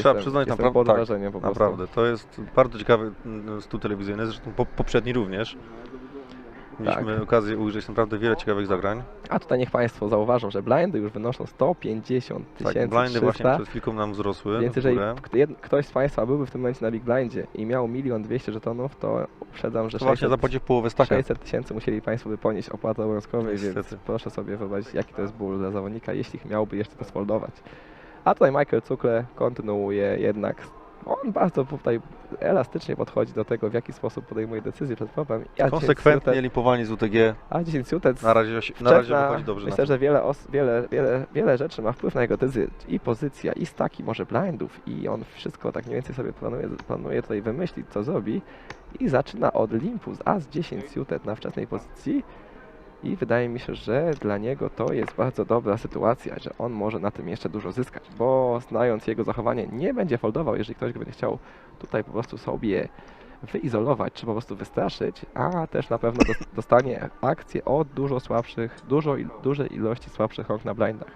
trzeba jestem, przyznać, jestem naprawdę, pod tak, wrażeniem po prostu. naprawdę. To jest bardzo ciekawy mm, stół telewizyjny, zresztą po, poprzedni również. Mieliśmy Tak. okazję ujrzeć naprawdę wiele ciekawych zagrań. A tutaj niech Państwo zauważą, że blindy już wynoszą 150 Tak, tysięcy blindy właśnie 300. przed chwilką nam wzrosły Więc jeżeli ktoś z Państwa byłby w tym momencie na Big Blindzie i miał milion dwieście żetonów, to uprzedzam, że To właśnie 600 zapłaci połowę staka. 600 tysięcy musieli Państwo by ponieść opłaty obowiązkowej, więc proszę sobie wyobrazić, jaki to jest ból dla zawodnika, jeśli miałby jeszcze to sfoldować. A tutaj Michael Cukle kontynuuje jednak. On bardzo tutaj elastycznie podchodzi do tego, w jaki sposób podejmuje decyzje przed 10 Konsekwentnie suited- limpowani z UTG. A 10 suited Na razie, się- na razie wychodzi dobrze. Myślę, że wiele, os, wiele, wiele, wiele rzeczy ma wpływ na jego decyzję. I pozycja, i staki, może blindów. I on wszystko tak mniej więcej sobie planuje, planuje tutaj wymyślić, co zrobi. I zaczyna od limpu z As 10 suited na wczesnej pozycji. I wydaje mi się, że dla niego to jest bardzo dobra sytuacja, że on może na tym jeszcze dużo zyskać, bo znając jego zachowanie nie będzie foldował, jeżeli ktoś go będzie chciał tutaj po prostu sobie wyizolować, czy po prostu wystraszyć, a też na pewno dos- dostanie akcję od dużo słabszych, dużo, dużej ilości słabszych rąk na blindach.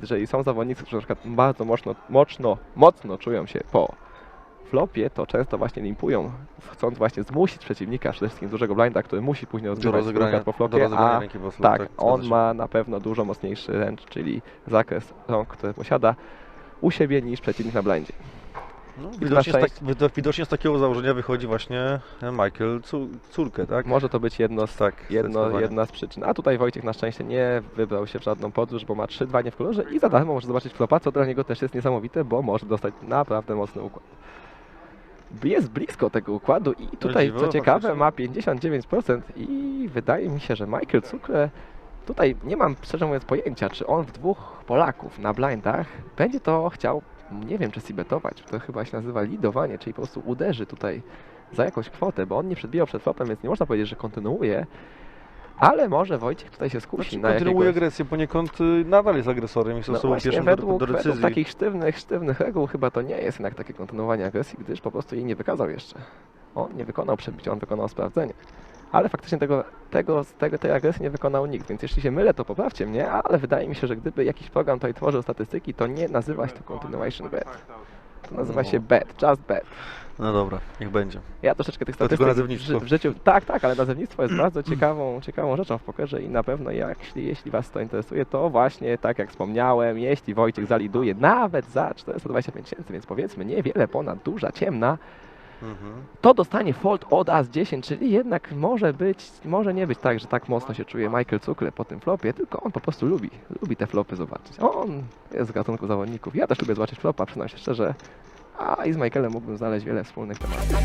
Jeżeli są zawodnicy, którzy na przykład bardzo mocno, mocno, mocno czują się po flopie, to często właśnie limpują, chcąc właśnie zmusić przeciwnika, przede wszystkim dużego blinda, który musi później Do rozegrania, układ po do flopie, rozegrania a po tak, zgadza on ma na pewno dużo mocniejszy ręcz, czyli zakres rąk, które posiada u siebie niż przeciwnik na blindzie. No, widocznie, z tak, widocznie z takiego założenia wychodzi właśnie Michael Córkę, tak? Może to być jedno z Tak, jedno, jedna z przyczyn. A tutaj Wojciech na szczęście nie wybrał się w żadną podróż, bo ma 3 dwanie w kolorze i za darmo może zobaczyć flopa, co dla niego też jest niesamowite, bo może dostać naprawdę mocny układ. Jest blisko tego układu i tutaj, co ciekawe, ma 59% i wydaje mi się, że Michael Cukle tutaj nie mam szczerze mówiąc pojęcia, czy on w dwóch Polaków na blindach będzie to chciał, nie wiem, czy sibetować, to chyba się nazywa lidowanie, czyli po prostu uderzy tutaj za jakąś kwotę, bo on nie przedbijał przed flopem, więc nie można powiedzieć, że kontynuuje, ale może Wojciech tutaj się skusi Znaczy, na kontynuuje jakiegoś... agresję, poniekąd y, nadal jest agresorem, jest No osobą właśnie, pierwszą do, według, do według decyzji. takich sztywnych, sztywnych reguł chyba to nie jest jednak takie kontynuowanie agresji, gdyż po prostu jej nie wykazał jeszcze. On nie wykonał przebicia, on wykonał sprawdzenie. Ale faktycznie tego, tego, tego, tej agresji nie wykonał nikt, więc jeśli się mylę, to poprawcie mnie, ale wydaje mi się, że gdyby jakiś program tutaj tworzył statystyki, to nie nazywa się to continuation bet. To nazywa się bet, just bet. No dobra, niech będzie. Ja troszeczkę tych To tylko statystyk w, nazewnictwo. ży- w życiu. Tak, tak, ale nazewnictwo jest bardzo ciekawą, ciekawą rzeczą w pokerze i na pewno jeśli, jeśli Was to interesuje, to właśnie tak jak wspomniałem, jeśli Wojciech zaliduje nawet za 425 tysięcy, więc powiedzmy niewiele ponad duża, ciemna, Mhm. to dostanie fold od As 10, czyli jednak może być, może nie być tak, że tak mocno się czuje Michael Cukle po tym flopie, tylko on po prostu lubi, lubi te flopy zobaczyć. On jest z gatunku zawodników. Ja też lubię zobaczyć flopa, przyznam się szczerze. A i z Michaelem mógłbym znaleźć wiele wspólnych tematów.